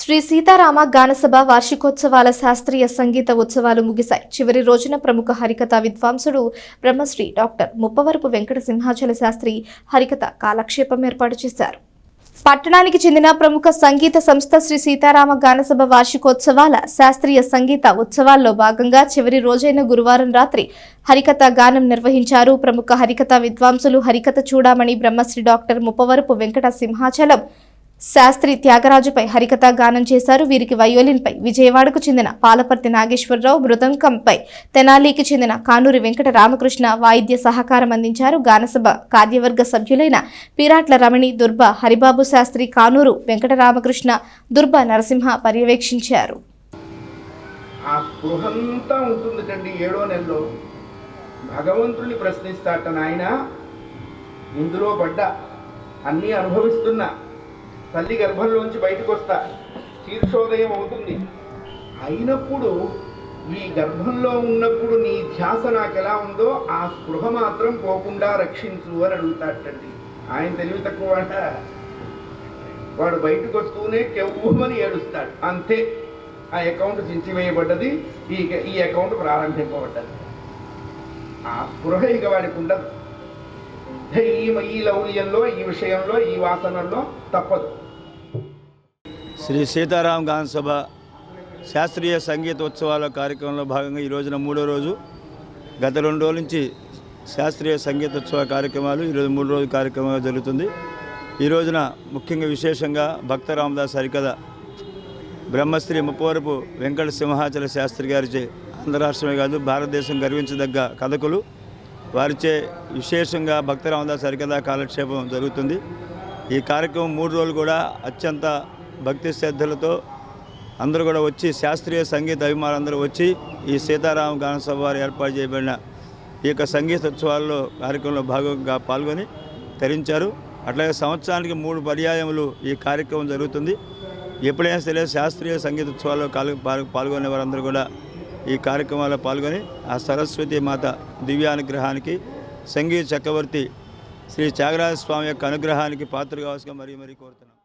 శ్రీ సీతారామ గానసభ వార్షికోత్సవాల శాస్త్రీయ సంగీత ఉత్సవాలు ముగిశాయి. చివరి రోజున ప్రముఖ హరికథ విద్వాంసుడు బ్రహ్మశ్రీ డాక్టర్ ముప్పవరపు వెంకట సింహాచల శాస్త్రి హరికథ కాలక్షేపం ఏర్పాటు చేశారు. పట్టణానికి చెందిన ప్రముఖ సంగీత సంస్థ శ్రీ సీతారామ గానసభ వార్షికోత్సవాల శాస్త్రీయ సంగీత ఉత్సవాల్లో భాగంగా చివరి రోజైన గురువారం రాత్రి హరికథ గానం నిర్వహించారు ప్రముఖ హరికథ విద్వాంసులు హరికథ చూడామణి బ్రహ్మశ్రీ డాక్టర్ ముప్పవరపు వెంకట సింహాచలం. శాస్త్రి త్యాగరాజుపై హరికథ గానం చేశారు. వీరికి వయోలిన్పై విజయవాడకు చెందిన పాలపర్తి నాగేశ్వరరావు మృదంకంపై తెనాలికి చెందిన కానూరి వెంకట రామకృష్ణ వాయిద్య సహకారం అందించారు. గానసభ కార్యవర్గ సభ్యులైన పీరాట్ల రమణి దుర్బ హరిబాబు శాస్త్రి కానూరు వెంకట రామకృష్ణ దుర్బ నరసింహ పర్యవేక్షించారు. ఆ స్పృహంతా ఉంటుంది కండి ఏడో నెలలో. భగవంతుని ప్రశ్నిస్తాట నాయన. ఇందులో పడ్డ అన్నీ అనుభవిస్తున్నా. తల్లి గర్భంలోంచి బయటకు వస్తా శీర్షోదయం అవుతుంది. అయినప్పుడు ఈ గర్భంలో ఉన్నప్పుడు నీ ధ్యాస నాకు ఎలా ఉందో ఆ స్పృహ మాత్రం పోకుండా రక్షించు అని అడుగుతాటండి ఆయన తెలివి తక్కువ వాడు. బయటకు వస్తూనే కెవ్వమని ఏడుస్తాడు. అంతే. ఆ అకౌంట్ చించివేయబడ్డది. ఈ ఈ అకౌంట్ ప్రారంభింపబడ్డది. ఆ స్పృహ ఇక వాడికి ఉండదు. ఈ ఈ లౌల్యంలో ఈ విషయంలో ఈ వాసనల్లో తప్పదు. శ్రీ సీతారాం గాన సభ శాస్త్రీయ సంగీత ఉత్సవాల కార్యక్రమంలో భాగంగా ఈ రోజున మూడో రోజు. గత రెండు రోజుల నుంచి శాస్త్రీయ సంగీత ఉత్సవ కార్యక్రమాలు ఈరోజు మూడు రోజు కార్యక్రమంగా జరుగుతుంది. ఈ రోజున ముఖ్యంగా విశేషంగా భక్త రామదాస్ హరికథ బ్రహ్మశ్రీ ముప్పవరపు వెంకట సింహాచల శాస్త్రి గారిచే ఆంధ్ర రాష్ట్రమే కాదు భారతదేశం గర్వించదగ్గ కథకులు. వారిచే విశేషంగా భక్త రామదాస్ హరికథ కాలక్షేపం జరుగుతుంది. ఈ కార్యక్రమం మూడు రోజులు కూడా అత్యంత భక్తి శ్రద్ధలతో అందరూ కూడా వచ్చి శాస్త్రీయ సంగీత అభిమానులందరూ వచ్చి ఈ సీతారామ గాన సభ వారు ఏర్పాటు చేయబడిన ఈ యొక్క సంగీత ఉత్సవాల్లో కార్యక్రమంలో భాగంగా పాల్గొని తరించారు. అట్లాగే సంవత్సరానికి మూడు పర్యాయములు ఈ కార్యక్రమం జరుగుతుంది. ఎప్పుడైనా సరే శాస్త్రీయ సంగీతోత్సవాల్లో పాల్గొనే వారందరూ కూడా ఈ కార్యక్రమాల్లో పాల్గొని ఆ సరస్వతి మాత దివ్యానుగ్రహానికి సంగీత చక్రవర్తి శ్రీ త్యాగరాజ స్వామి యొక్క అనుగ్రహానికి పాత్ర కావాల్సిన మరీ మరీ కోరుతున్నాం.